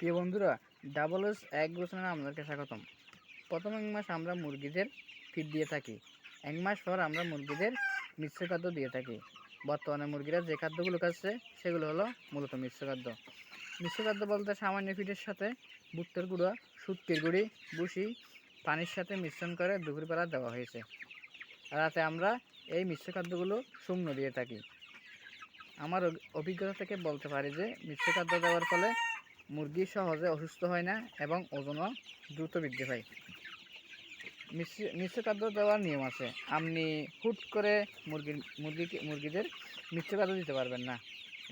প্রিয় বন্ধুরা double S এক গোছানে আপনাদেরকে স্বাগতম। প্রথম এক মাস আমরা মুরগিদের ফিড দিয়ে থাকি। এক মাস পর আমরা মুরগিদের মিশ্র খাদ্য দিয়ে থাকি। বর্তমানে মুরগিরা যে খাদ্যগুলো খাচ্ছে, সেগুলো হলো মূলত মিশ্র খাদ্য। মিশ্র খাদ্য বলতে সামান্য ফিডের সাথে ভুট্টার গুঁড়ো সুটকির গুঁড়ি, বুসি, পানির সাথে মিশ্রণ করে দুপুরবেলা দেওয়া হয়েছে। রাতে আমরা এই মিশ্র খাদ্যগুলো শুকনো দিয়ে থাকি। আমার অভিজ্ঞতা থেকে বলতে পারি যে, মিশ্র খাদ্য দেওয়ার ফলে মুরগি সহজে অসুস্থ হয় না এবং ওজনও দ্রুত বৃদ্ধি পায়। মিশ্র খাদ্য দেওয়ার নিয়ম আছে। আপনি হুট করে মুরগির, মুরগিকে, মুরগিদের মিশ্র খাদ্য দিতে পারবেন না।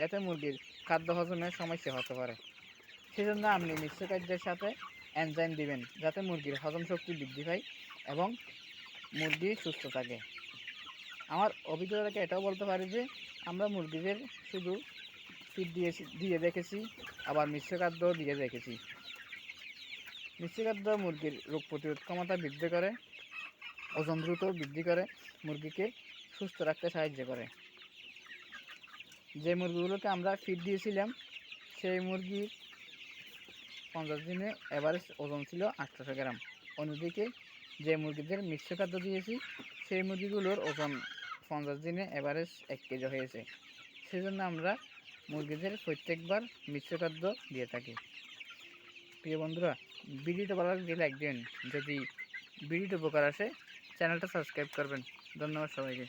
এতে মুরগির খাদ্য হজমের সমস্যা হতে পারে। সেজন্য আপনি মিশ্র খাদ্যের সাথে এনজাইম দিবেন যাতে মুরগির হজম শক্তি বৃদ্ধি পায় এবং মুরগি সুস্থ থাকে। আমার অভিজ্ঞতা থেকে এটাও বলতে পারি যে, আমরা মুরগিদের শুধু ফিড দিয়েছি দিয়ে দেখেছি, আবার মিশ্র খাদ্য দিয়ে দেখেছি। মিশ্র খাদ্য মুরগির রোগ প্রতিরোধ ক্ষমতা বৃদ্ধি করে, ওজন দ্রুত বৃদ্ধি করে, মুরগিকে সুস্থ রাখতে সাহায্য করে। যে মুরগিগুলোকে আমরা ফিড দিয়েছিলাম, সেই মুরগির পঞ্চাশ দিনে এভারেজ ওজন ছিল আটশোশো গ্রাম। অন্যদিকে যে মুরগিদের মিশ্র খাদ্য দিয়েছি, সেই মুরগিগুলোর ওজন পঞ্চাশ দিনে এভারেজ এক কেজি হয়েছে। সেজন্য আমরা মুরগিদের প্রত্যেকবার মিশ্র খাদ্য দিয়ে থাকি। প্রিয় বন্ধুরা, ভিডিওটা ভালো লাগলে লাইক যদি ভিডিওটা উপকার আসে, চ্যানেলটা সাবস্ক্রাইব করবেন। ধন্যবাদ সবাইকে।